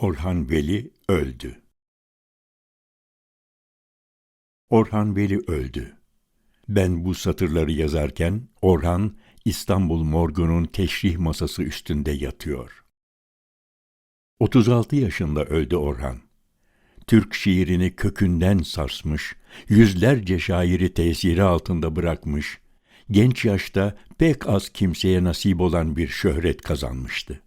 Orhan Veli öldü. Orhan Veli öldü. Ben bu satırları yazarken Orhan İstanbul morgunun teşrih masası üstünde yatıyor. 36 yaşında öldü Orhan. Türk şiirini kökünden sarsmış, yüzlerce şairi tesiri altında bırakmış, genç yaşta pek az kimseye nasip olan bir şöhret kazanmıştı.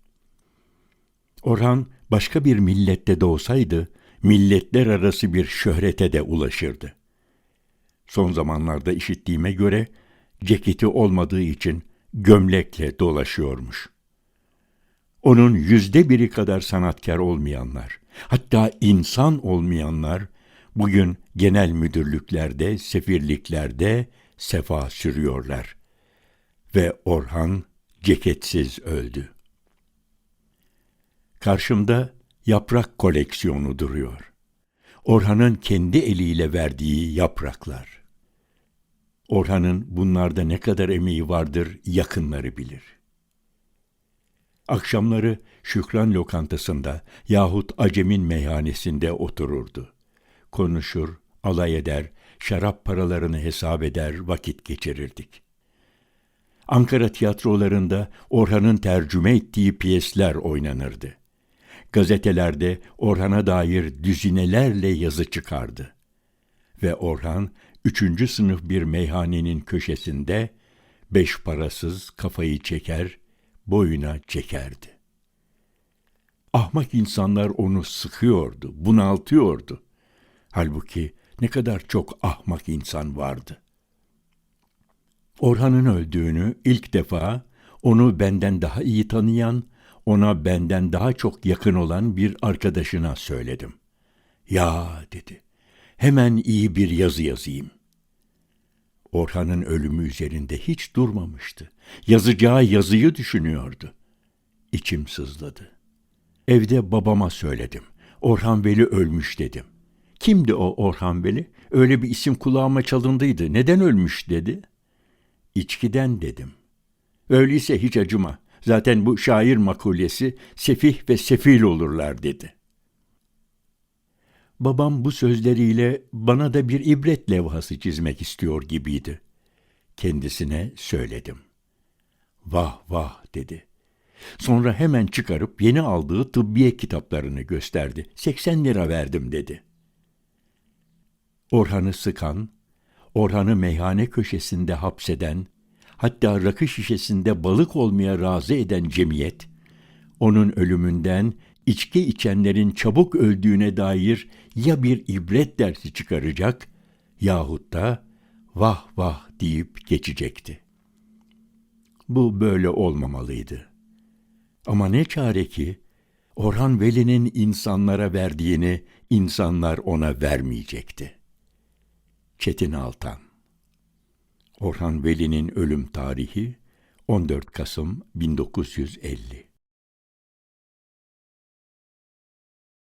Orhan başka bir millette doğsaydı, milletler arası bir şöhrete de ulaşırdı. Son zamanlarda işittiğime göre ceketi olmadığı için gömlekle dolaşıyormuş. Onun yüzde biri kadar sanatkar olmayanlar, hatta insan olmayanlar bugün genel müdürlüklerde, sefirliklerde sefa sürüyorlar. Ve Orhan ceketsiz öldü. Karşımda yaprak koleksiyonu duruyor. Orhan'ın kendi eliyle verdiği yapraklar. Orhan'ın bunlarda ne kadar emeği vardır yakınları bilir. Akşamları Şükran lokantasında yahut Acem'in meyhanesinde otururdu. Konuşur, alay eder, şarap paralarını hesap eder, vakit geçirirdik. Ankara tiyatrolarında Orhan'ın tercüme ettiği piyesler oynanırdı. Gazetelerde Orhan'a dair düzinelerle yazı çıkardı. Ve Orhan, üçüncü sınıf bir meyhanenin köşesinde beş parasız kafayı çeker, boyuna çekerdi. Ahmak insanlar onu sıkıyordu, bunaltıyordu. Halbuki ne kadar çok ahmak insan vardı. Orhan'ın öldüğünü ilk defa onu benden daha iyi tanıyan, ona benden daha çok yakın olan bir arkadaşına söyledim. Ya dedi, hemen iyi bir yazı yazayım. Orhan'ın ölümü üzerinde hiç durmamıştı. Yazacağı yazıyı düşünüyordu. İçim sızladı. Evde babama söyledim. Orhan Veli ölmüş dedim. Kimdi o Orhan Veli? Öyle bir isim kulağıma çalındıydı. Neden ölmüş dedi. İçkiden dedim. Öyleyse hiç acıma. Zaten bu şair makulesi sefih ve sefil olurlar dedi. Babam bu sözleriyle bana da bir ibret levhası çizmek istiyor gibiydi. Kendisine söyledim. Vah vah dedi. Sonra hemen çıkarıp yeni aldığı tıbbiye kitaplarını gösterdi. 80 lira verdim dedi. Orhan'ı sıkan, Orhan'ı meyhane köşesinde hapseden, hatta rakı şişesinde balık olmaya razı eden cemiyet, onun ölümünden içki içenlerin çabuk öldüğüne dair ya bir ibret dersi çıkaracak yahut da vah vah deyip geçecekti. Bu böyle olmamalıydı. Ama ne çare ki Orhan Veli'nin insanlara verdiğini insanlar ona vermeyecekti. Çetin Altan Orhan Veli'nin ölüm tarihi 14 Kasım 1950